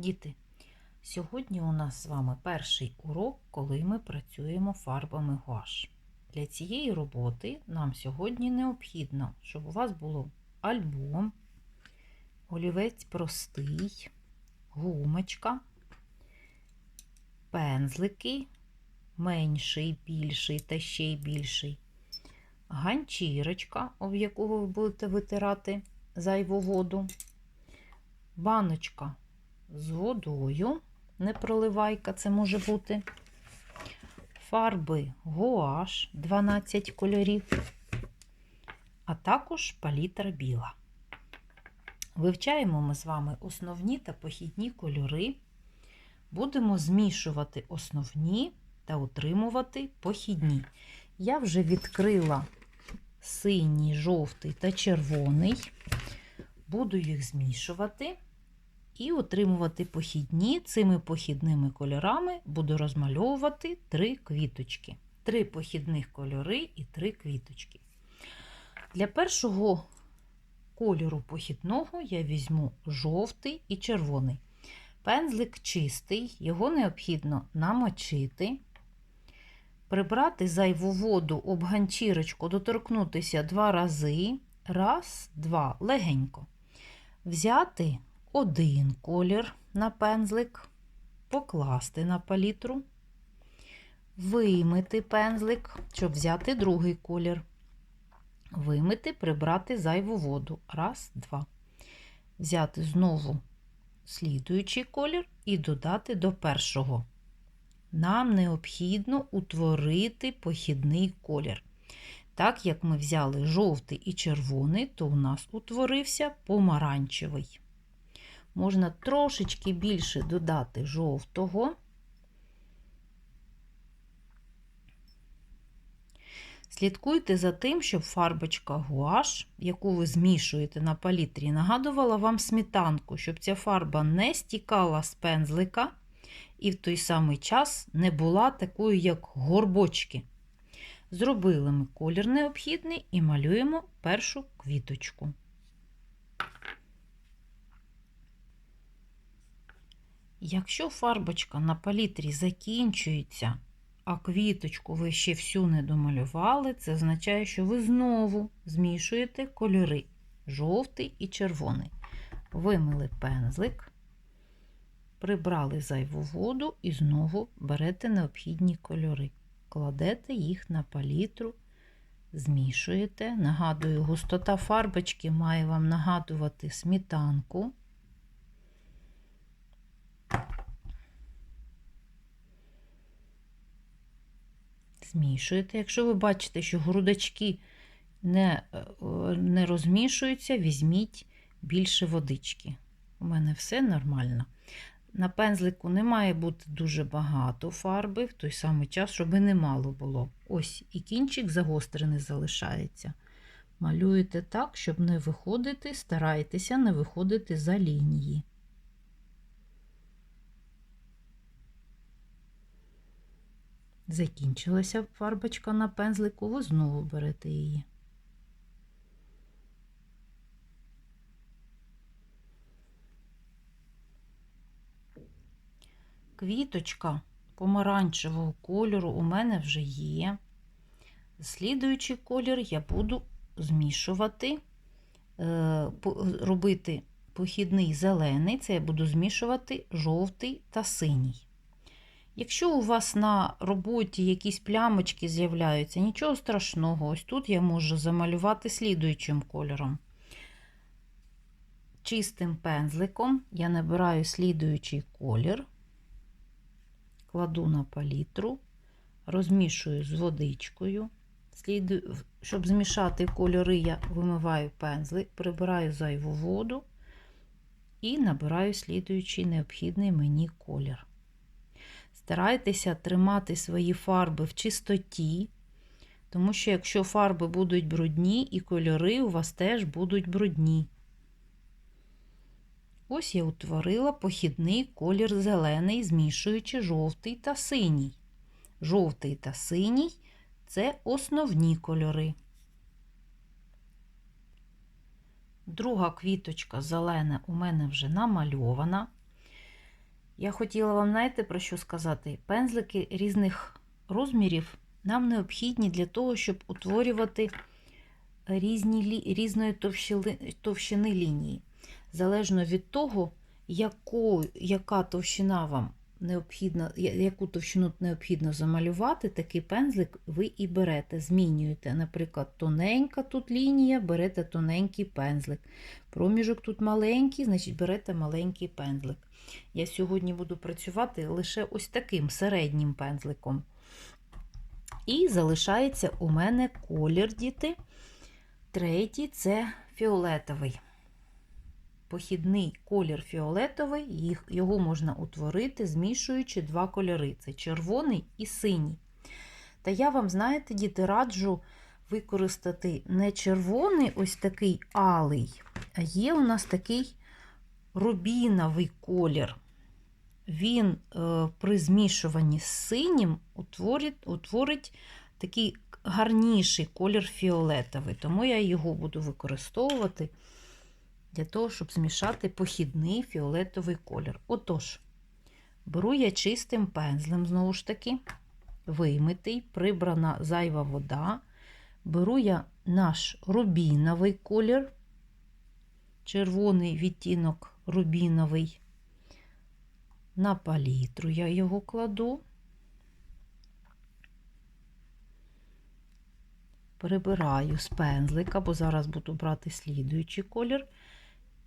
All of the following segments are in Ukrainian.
Діти, сьогодні у нас з вами перший урок, коли ми працюємо фарбами гуаш. Для цієї роботи нам сьогодні необхідно, щоб у вас було альбом, олівець простий, гумочка, пензлики, менший, більший та ще й більший, ганчірочка, об яку ви будете витирати зайву воду, баночка з водою, не проливайка, це може бути. Фарби гуаш 12 кольорів, а також палітра біла. Вивчаємо ми з вами основні та похідні кольори. Будемо змішувати основні та утримувати похідні. Я вже відкрила синій, жовтий та червоний. Буду їх змішувати і отримувати похідні. Цими похідними кольорами буду розмальовувати три квіточки. Три похідних кольори і три квіточки. Для першого кольору похідного я візьму жовтий і червоний. Пензлик чистий, його необхідно намочити, прибрати зайву воду об ганчірочку, доторкнутися два рази. Раз, два, легенько. Взяти один колір на пензлик, покласти на палітру, вимити пензлик, щоб взяти другий колір. Вимити, прибрати зайву воду. Раз, два. Взяти знову слідуючий колір і додати до першого. Нам необхідно утворити похідний колір. Так як ми взяли жовтий і червоний, то у нас утворився помаранчевий. Можна трошечки більше додати жовтого. Слідкуйте за тим, щоб фарбочка гуаш, яку ви змішуєте на палітрі, нагадувала вам сметанку, щоб ця фарба не стікала з пензлика і в той самий час не була такою, як горбочки. Зробили ми колір необхідний і малюємо першу квіточку. Якщо фарбочка на палітрі закінчується, а квіточку ви ще всю не домалювали, це означає, що ви знову змішуєте кольори жовтий і червоний. Вимили пензлик, прибрали зайву воду і знову берете необхідні кольори. Кладете їх на палітру, змішуєте. Нагадую, густота фарбочки має вам нагадувати сметанку. Змішуєте. Якщо ви бачите, що грудочки не, не розмішуються, візьміть більше водички. У мене все нормально. На пензлику не має бути дуже багато фарби, в той самий час, щоб не мало було. Ось і кінчик загострений залишається. Малюєте так, щоб не виходити, старайтеся не виходити за лінії. Закінчилася фарбочка на пензлику, ви знову берете її. Квіточка помаранчевого кольору у мене вже є. Слідуючий колір я буду змішувати, робити похідний зелений, це я буду змішувати жовтий та синій. Якщо у вас на роботі якісь плямочки з'являються, нічого страшного, ось тут я можу замалювати слідуючим кольором. Чистим пензликом я набираю слідуючий колір, кладу на палітру, розмішую з водичкою. Щоб змішати кольори, я вимиваю пензлик, прибираю зайву воду і набираю слідуючий необхідний мені колір. Старайтеся тримати свої фарби в чистоті, тому що якщо фарби будуть брудні, і кольори у вас теж будуть брудні. Ось я утворила похідний колір зелений, змішуючи жовтий та синій. Жовтий та синій це основні кольори. Друга квіточка зелена у мене вже намальована. Я хотіла вам, знаєте, про що сказати? Пензлики різних розмірів нам необхідні для того, щоб утворювати різні, різної товщини, товщини лінії. Залежно від того, яку, яка товщина вам необхідна, я- яку товщину необхідно замалювати, такий пензлик ви і берете. Змінюєте, наприклад, тоненька тут лінія, берете тоненький пензлик. Проміжок тут маленький, значить берете маленький пензлик. Я сьогодні буду працювати лише ось таким середнім пензликом. І залишається у мене колір діти. Третій це фіолетовий. Похідний колір фіолетовий, їх, його можна утворити, змішуючи два кольори: це червоний і синій. Та я вам, знаєте, діти, раджу використати не червоний, ось такий алий, а є у нас такий рубіновий колір. Він е, при змішуванні з синім утворить, утворить такий гарніший колір фіолетовий. Тому я його буду використовувати для того, щоб змішати похідний фіолетовий колір. Отож, беру я чистим пензлем, знову ж таки, вимитий, прибрана зайва вода. Беру я наш рубіновий колір, червоний відтінок рубіновий. На палітру я його кладу. Прибираю з пензлика, бо зараз буду брати слідуючий колір.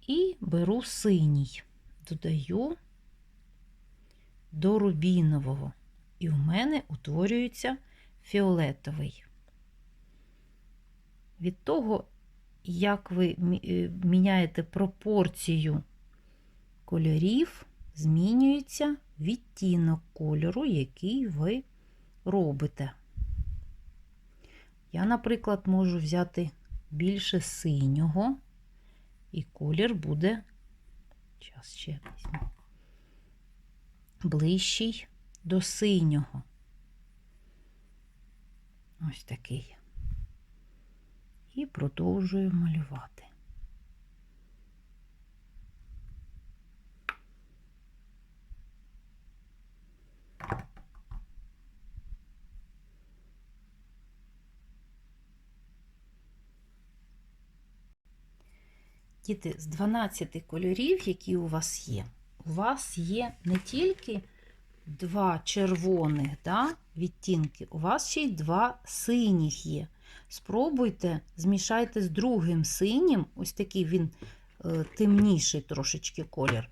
І беру синій, додаю до рубінового. І в мене утворюється фіолетовий. Від того, як ви е, міняєте пропорцію кольорів, змінюється відтінок кольору, який ви робите. Я, наприклад, можу взяти більше синього, і колір буде, зараз ще візьму, ближчий до синього. Ось такий. І продовжую малювати. Діти, з 12 кольорів, які у вас є, у вас є не тільки два червоних да, відтінки, у вас ще й два синіх є. Спробуйте, змішайте з другим синім, ось такий він е, темніший трошечки колір,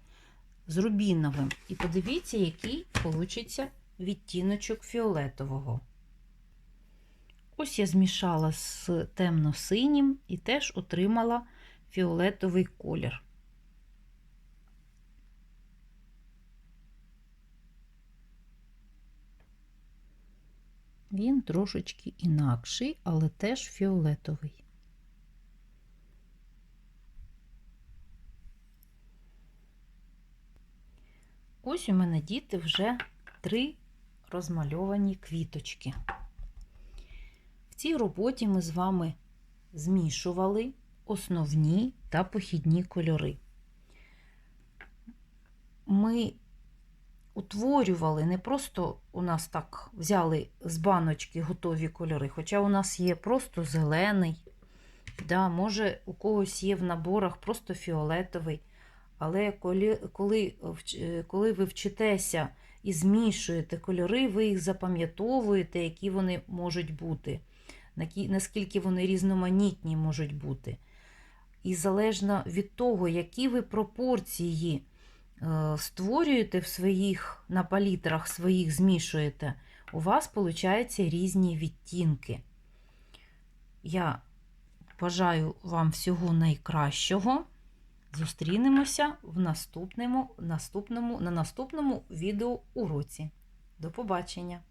з рубіновим. І подивіться, який получиться відтіночок фіолетового. Ось я змішала з темно-синім і теж отримала фіолетовий колір. Він трошечки інакший, але теж фіолетовий. Ось у мене діти вже три розмальовані квіточки. В цій роботі ми з вами змішували основні та похідні кольори. Ми утворювали не просто у нас так взяли з баночки готові кольори, хоча у нас є просто зелений, да, може у когось є в наборах просто фіолетовий. Але коли, коли, коли ви вчитеся і змішуєте кольори, ви їх запам'ятовуєте, які вони можуть бути, наскільки вони різноманітні можуть бути. І залежно від того, які ви пропорції е, створюєте в своїх на палітрах своїх змішуєте, у вас виходять різні відтінки. Я бажаю вам всього найкращого. Зустрінемося в наступному, наступному, на наступному відеоуроці. До побачення!